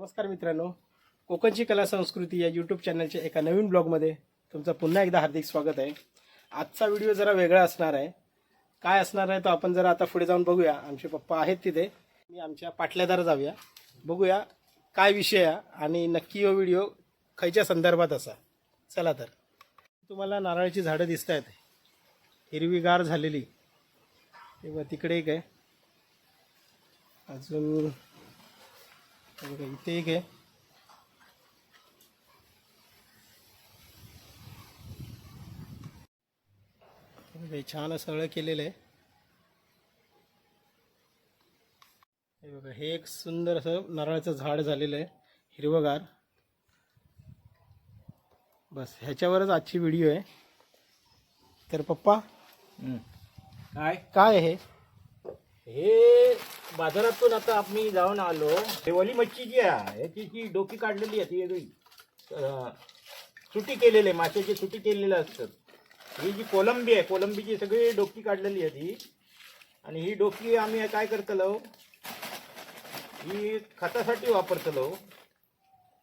नमस्कार मित्रांनो. कोकणची कला संस्कृती या यूट्यूब चॅनलच्या एका नवीन ब्लॉगमध्ये तुमचं पुन्हा एकदा हार्दिक स्वागत आहे. आजचा व्हिडिओ जरा वेगळा असणार आहे. काय असणार आहे तो आपण जरा आता पुढे जाऊन बघूया. आमचे पप्पा आहेत तिथे. मी आमच्या पाटल्यादार जाऊया. बघूया काय विषय आहे आणि नक्की हो व्हिडिओ खयच्या संदर्भात असा. चला तर. तुम्हाला नारळाची झाडं दिसत आहेत. हिरवीगार झालेली. तेव्हा तिकडे एक आहे. अजून बघा इथे एक आहे. छान सगळं केलेलं आहे. हे बघा हे एक सुंदर असं नारळाचं झाड झालेलं आहे हिरवगार. बस ह्याच्यावरच आजची व्हिडिओ आहे. तर पप्पा काय? काय आहे? हे बाजारातून आता आम्ही जाऊन आलो. हे वली मच्छी जी आहे याची जी डोकी काढलेली आहे ती वेगळी. सुटी केलेली आहे माशाची सुटी केलेली असतात. ही जी कोलंबी आहे कोलंबीची सगळी डोकी काढलेली आहे ती. आणि ही डोकी आम्ही काय करतलो ही खतासाठी वापरतलो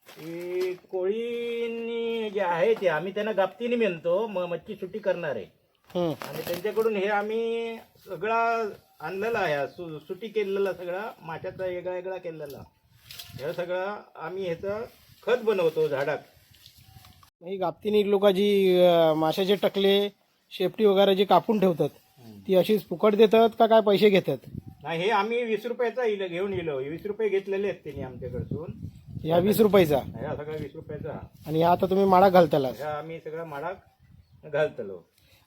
ही कोळीनी जे आहे ते आम्ही त्यांना गापतीने म्हणतो मच्छी सुटी करणार आहे. हं. आणि त्यांच्याकडून हे आम्ही सगळा आणलेला आहे. सु सुटी केलेला सगळा माशाचा वेगळा वेगळा केलेला. हे सगळं आम्ही ह्याचं खत बनवतो झाडात. ही गाप्तीनी लोक जी माशाचे टकले शेपटी वगैरे जी कापून ठेवतात ती अशीच फुकट देतात का काय पैसे घेतात? नाही हे आम्ही वीस रुपयाचा इल घेऊन येलो वीस रुपये घेतलेले आहेत त्यांनी आमच्याकडसून ह्या वीस रुपयाचा? ह्या सगळा वीस रुपयाचा. आणि हा आता तुम्ही माडा घालताला ह्या आम्ही सगळा माडाक घालतलो.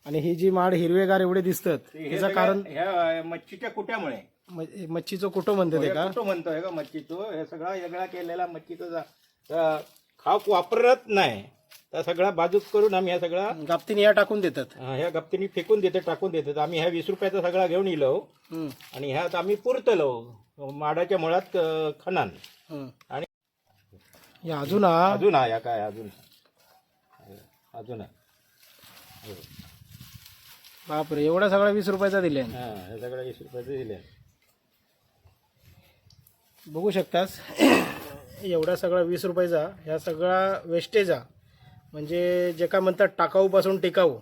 आणि ही जी माड हिरवेगार एवढे दिसतात हे त्याचं कारण ह्या मच्छीच्या कुट्यामुळे. म- मच्छीचं कुठं म्हणतात ते का? कुठं म्हणतोय का मच्छीचं? हे सगळा वेगळा केलेला मच्छीचा खाप वापरत नाही. तर सगळा बाजूक करून आम्ही ह्या सगळा गाप्तीने या टाकून देतात. हा, ह्या गप्तीने फेकून देते टाकून देतात आम्ही ह्या वीस रुपयाचा सगळा घेऊन येलो हं, आणि ह्यात आम्ही पुरतलो माडाच्या मुळात अं, खणान हं. आणि या अजून हा? अजून हा या काय अजून. अजून आहे बापरे एवढा सगळा वीस रुपयाचा दिले हा हे सगळं वीस रुपयाचे दिले बघू शकतास एवढा सगळा वीस रुपयाचा ह्या सगळा वेस्टेज हा म्हणजे जे का म्हणतात टाकाऊपासून टिकाऊ.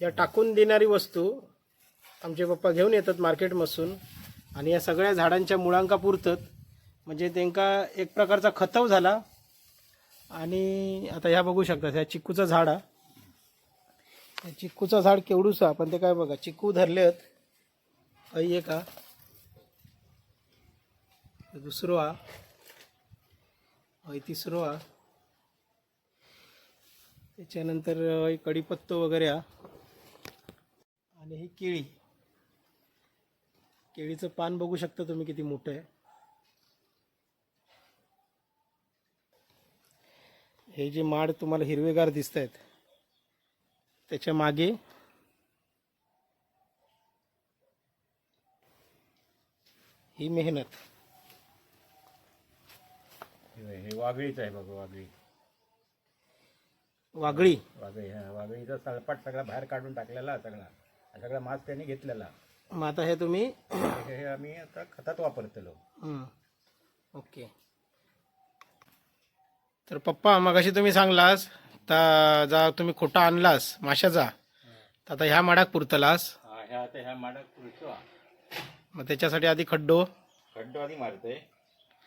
या टाकून देणारी वस्तू आमचे पप्पा घेऊन येतात मार्केटमधून आणि या सगळ्या झाडांच्या मुळांका पुरतात. म्हणजे त्यांका एक प्रकारचा खताव झाला. आणि आता ह्या बघू शकतात ह्या चिक्कूचं झाड हा. या चिक्कूचं झाड केवढूसा पण ते काय बघा चिक्कू धरलेत. काही आहे का दुसरो हा हय तिसरो हा त्याच्यानंतर कडीपत्तो कढीपत्तो वगैरे हा आणि ही केळी. केळीचं पान बघू शकता तुम्ही किती मोठं आहे. हे जे माड तुम्हाला हिरवेगार दिसत आहेत त्याच्यामागे. ही मेहनत. हे वाघळीच आहे बघा वाघळी. वागळी वाघळी हा वाघळीचा सळपाट सगळा बाहेर काढून टाकलेला सगळा. हा सगळा मास त्यांनी घेतलेला. मग आता हे तुम्ही हे हे आम्ही आता खतात वापरतलो. हं. ओके. तर पप्पा मगाशी तुम्ही सांगलास तर जा तुम्ही खोटा आणलास माशाचा तर आता ह्या माडाक पुरतलास. हा ह्या आता ह्या माडाक पुरतो. मग त्याच्यासाठी आधी खड्डो. खड्डो आधी मारतोय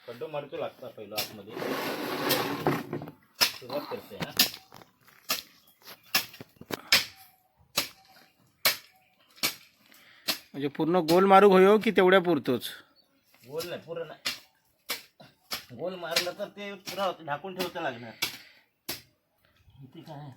खड्डो मारतो लागता पहिलं आतमध्ये. सुरुवात करते हा. म्हणजे पूर्ण गोल मारू होयो की तेवढ्या पुरतोच? गोल नाही पुरं नाही. गोल मारलं तर ते पुरा ढाकून ठेवतं लागणार. काय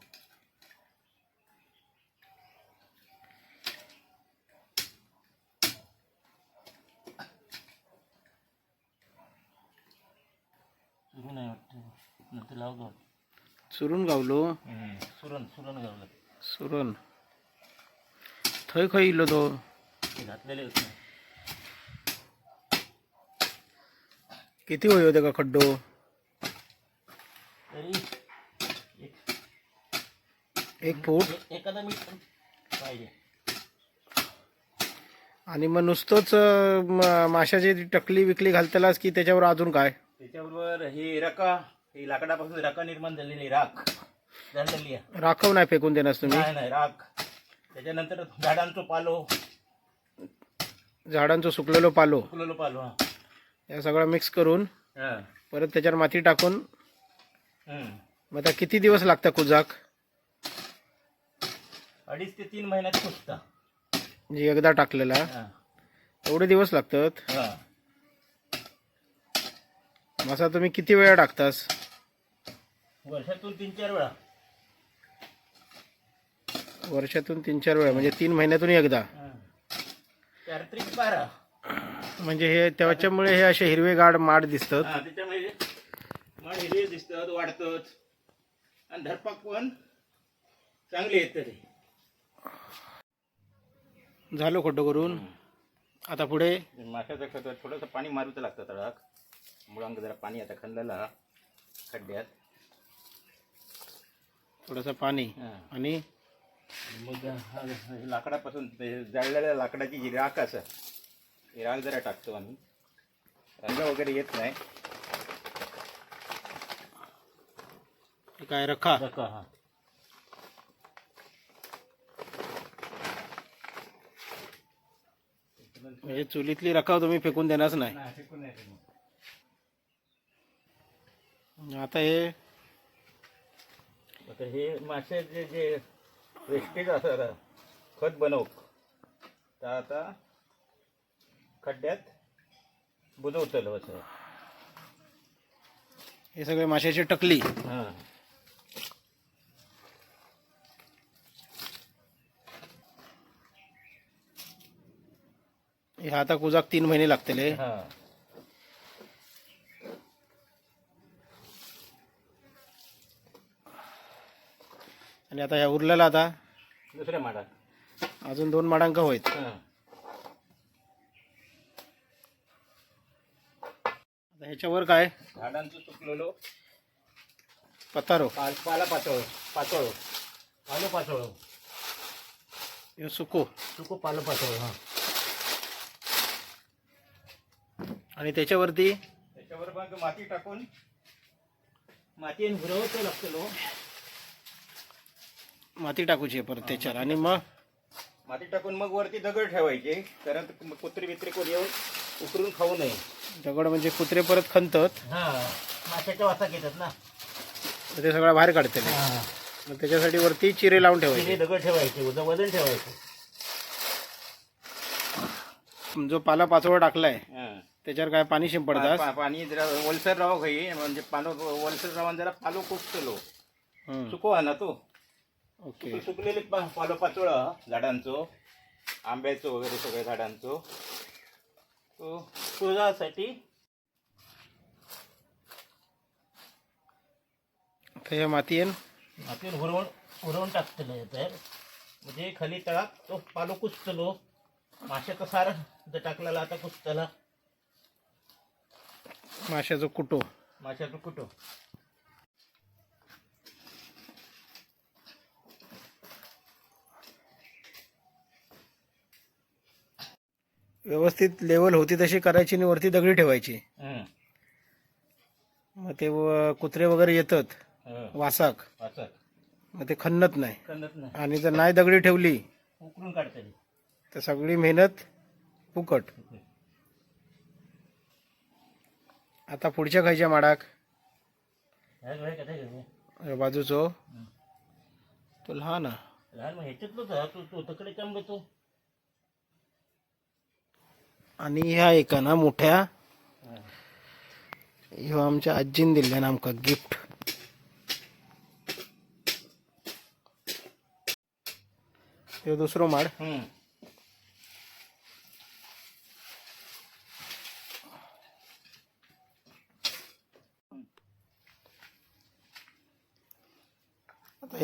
वाटतं. नंतर गं. सुरून गावलो. सुरण सुरण गावलं. सुरण थंय खंय इल्लो तो. घातलेले होते किती होयो तेका खड्डो तरी एक एक फूट. एखादा मीठ पाहिजे. आणि मग नुसतंच म- माशाची ती टकली विकली घालतलास की त्याच्यावर अजून काय? त्याच्याबरोबर ही रका ही लाकडापासून रका निर्माण झालेली राख. झालेली आहे. राखव नाही फेकून देणार तुम्ही. नाही नाही राख. त्याच्यानंतर झाडांचो पालो. झाडांचं सुकलेलो पालो. फुलेलो पालो हा. या सगळं मिक्स करून हा. परत त्याच्यावर माती टाकून हम्म. मग आता किती दिवस लागतात कुजाक? अडीच ते तीन महिन्यात पुसता म्हणजे एकदा टाकलेला. हा. एवढे दिवस लागतात? हा. मसा तुम्ही किती वेळा टाकतास? वर्षातून तीन चार वेळा. वर्षातून तीन चार वेळा म्हणजे तीन महिन्यातून एकदा. हा. चार त्रिक बारा. म्हणजे हे त्याच्यामुळे हे असे हिरवे गाड माड दिसतात. हा त्याच्यामुळे मग हिरवे दिसतात वाढतात. आणि धरपाक पण चांगले येत झालं खोटं करून. आता पुढे? माशाचं खत थोडंसं पाणी मारूचं लागतं तळाक. मुळांक जरा पाणी आता खणलेलं खड्ड्यात. थोडंसं पाणी. हा. आणि? मग हा- लाकडापासून ते जाळलेल्या लाकडाची जी राख असं ही राख जरा टाकतो आम्ही. रंग वगैरे येत नाही. काय रखा हा. म्हणजे चुलीतली रखाव तुम्ही फेकून देणारच नाही. फेकून. आता हे आता हे माशाचे जे वेस्टेज असं खत बनव तर आता खड्ड्यात बुजवतलं असं. हे सगळे माशाची टकली. हां. हे आता कुजाक तीन महिने लागतले हां. आणि आता ह्या उरलेला आता दुसऱ्या माडात. अजून दोन माडांक होईत हां. आता ह्याच्यावर काय? झाडांचं सुकलेलो. पतारो. पाल पाला पातळ पातळ. पालो पातळ. सुको. सुको पालो पातळ हां. आणि त्याच्यावरती? त्याच्यावर मग माती टाकून माती आणि भुरवतो लागतो माती टाकूची आहे परत त्याच्यावर. आणि मग? माती टाकून मग वरती दगड ठेवायचे कारण कुत्री बित्री कोण येऊन उकरून खाऊ नये. दगड म्हणजे कुत्रे परत खणतात. हा माशाच्या वासा घेतात ना. तर ते सगळं बाहेर काढते मग त्याच्यासाठी वरती चिरे लावून ठेवायचे. दगड ठेवायचे वजन वजन ठेवायचं. जो पाला पाचोळा टाकलाय हा. त्याच्यावर काय पाणी शिंपडतात पा- पाणी जरा ओलसर राव खाई म्हणजे पालो ओलसर रावून जरा पालो कुसतलो हम्म. सुकवा ना तो? ओके. सुकलेले पा- पालो पाचोळा झाडांचो आंब्याचो वगैरे सगळ्या झाडांचो. तो आता ह्या मातीयेन मातीवर हुरवून हुरवून टाकतलं तर म्हणजे खाली तळात तो पालो कुसतलो. माशाचं सार जर टाकलेला आता कुसतला. माशाचं कुटो. माशाचं कुठं व्यवस्थित लेवल होती तशी करायची आणि वरती दगडी ठेवायची. मग ते व- कुत्रे वगैरे येतात. हं. वासाक. मग ते खणत नाही. आणि जर नाही दगडी ठेवली उकरून तर सगळी मेहनत फुकट. आता पुढच्या खायच्या माडाक. बाजूचो तो लहान हा. लहान तू तो आणि ह्या एका ना मोठ्या. ह्यो आमच्या आजीन दिल्ल्यान आमका गिफ्ट ह्यो दुसरो माड.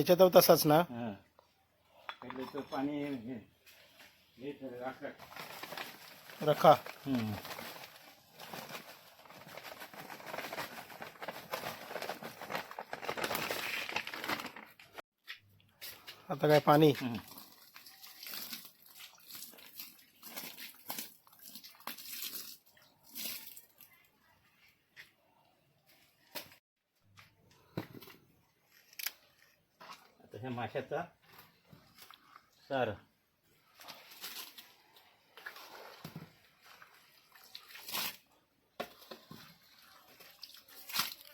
ह्याच्यात तसाच ना हं. पहिले पाणी हे- हे राखलं. रखा. आता काय पाणी. ह्या माशाचा. सार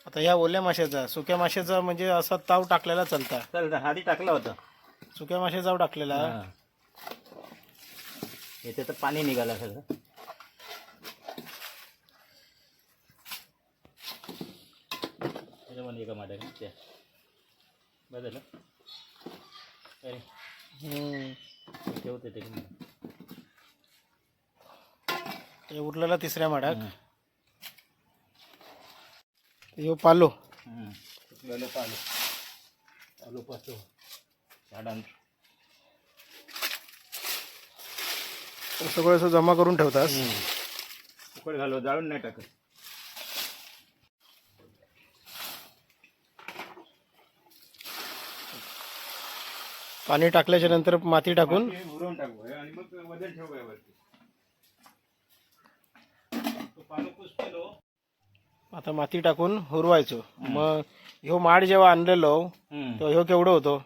आता या ओल्या माशाचा सुक्या माशाचा म्हणजे असा ताव टाकलेला चालता. चल आधी टाकला होता. सुक्या माशाचा ताव टाकलेला. हा. याच्यात तर पाणी निघालं सगळं. त्याच्यामध्ये एका माट्या झालं अरे. ठेवते ते उरलेला तिसऱ्या माडाक. यो पालो. सुकलेलं पालो. पालो पाचो. झाडांचं हे सगळं असं जमा करून ठेवतास उकड घालव जाळून नाही टाकत. पाणी टाकल्याच्या नंतर माती टाकून ते टाकू. आणि मग वजन ठेवू वरती तो पालो कुसकेलो आता माती टाकून हुरवायचो. मग ह्यो माड जेव्हा आणलेलो तेव्हा ह्यो केवढं होतो?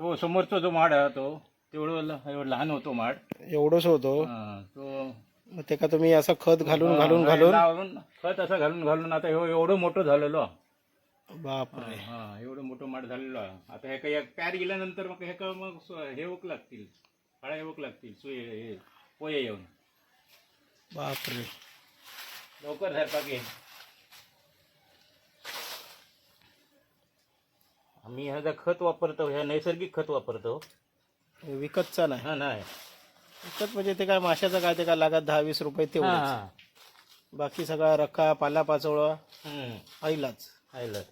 तो समोरचा जो माड आहे तो तेवढं लहान होतो माड. एवढंच होतो? हा, तो मग ते का तुम्ही असं खत घालून घालून घालून? खत असं घालून घालून आता एव- एवढं मोठं झालेलो. बापरे. हा एवढं मोठं माड झालेलो आहे. आता हे काही पॅर गेल्यानंतर मग हे का मग स- हे होक लागतील. फळा हे होक लागतील. सुय हे पोये येऊन. बापरे. लवकर झरपाक ये. आम्ही ह्याचा खत वापरतो ह्या नैसर्गिक खत वापरतो. हे विकतचा नाही. हा नाही. विकत म्हणजे ते काय माशाचं काय? ते काय लागत दहा वीस रुपये तेवढं हा. बाकी सगळा रक्का पाला पाचोळा हम्म. आईलाच. आयलं.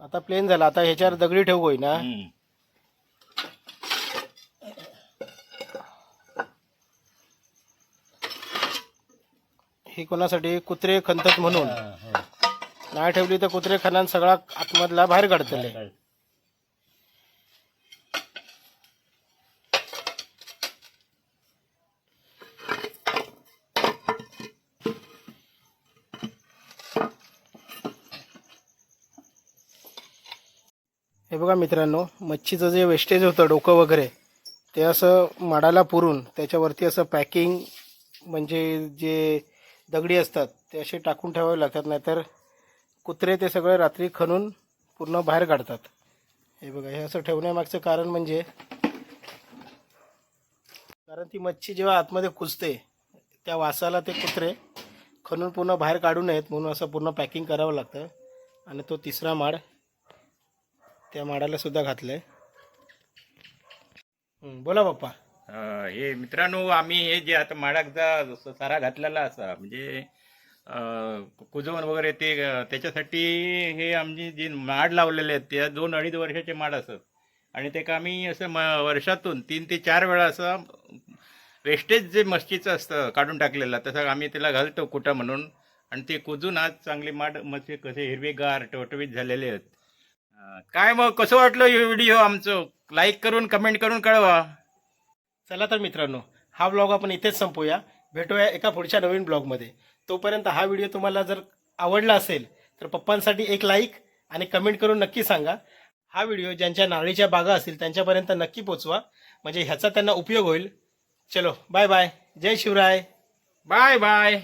आता प्लेन झाला आता ह्याच्यावर दगडी ठेवू होई ना हम्म. ही कोणासाठी कुत्रे खंतत म्हणून हा, हो. नाही ठेवली तर कुत्रे खानान सगळा आतमधला बाहेर काढतले काय? हे बघा मित्रांनो मच्छीचं जे वेस्टेज होतं डोकं वगैरे ते असं माडाला पुरून त्याच्यावरती असं पॅकिंग म्हणजे जे दगडी असतात ते असे टाकून ठेवावे लागतात नाहीतर कुत्रे ते सगळे रात्री खणून पूर्ण बाहेर काढतात. हे बघा हे असं ठेवण्यामागचं कारण म्हणजे कारण ती मच्छी जेव्हा आतमध्ये कुजते त्या वासाला ते कुत्रे खणून पूर्ण बाहेर काढू नयेत म्हणून असं पूर्ण पॅकिंग करावं लागतं. आणि तो तिसरा माड त्या माडाला सुद्धा घातलंय. बोला बाप्पा. हे मित्रांनो आम्ही हे जे आता माडाचा सारा घातलेला असा म्हणजे कुजवण वगैरे ते त्याच्यासाठी हे आमची जे माड लावलेले आहेत त्या दोन अडीच वर्षाचे माड असत. आणि ते का आम्ही असं म वर्षातून तीन ते चार वेळा असं वेस्टेज जे मच्छीचं असतं काढून टाकलेलं तसं आम्ही त्याला घालतो कुठं म्हणून. आणि ते कुजून आज चांगले माड मच्छी कसे हिरवेगार टवटवीत झालेले आहेत. काय मग कसं वाटलं हे व्हिडिओ आमचं? लाईक करून कमेंट करून कळवा. चला तर मित्रांनो हा ब्लॉग आपण इथेच संपूया. भेटूया एका पुढच्या नवीन ब्लॉगमध्ये तोपर्यंत हा व्हिडिओ तुम्हाला जर आवडला असेल तर पप्पांसाठी एक लाईक आणि कमेंट करून नक्की सांगा. हा व्हिडिओ ज्यांच्या नारळीच्या बागा असतील त्यांच्यापर्यंत नक्की पोचवा. म्हणजे ह्याचा त्यांना उपयोग होईल. चलो बाय बाय जय शिवराय. Bye bye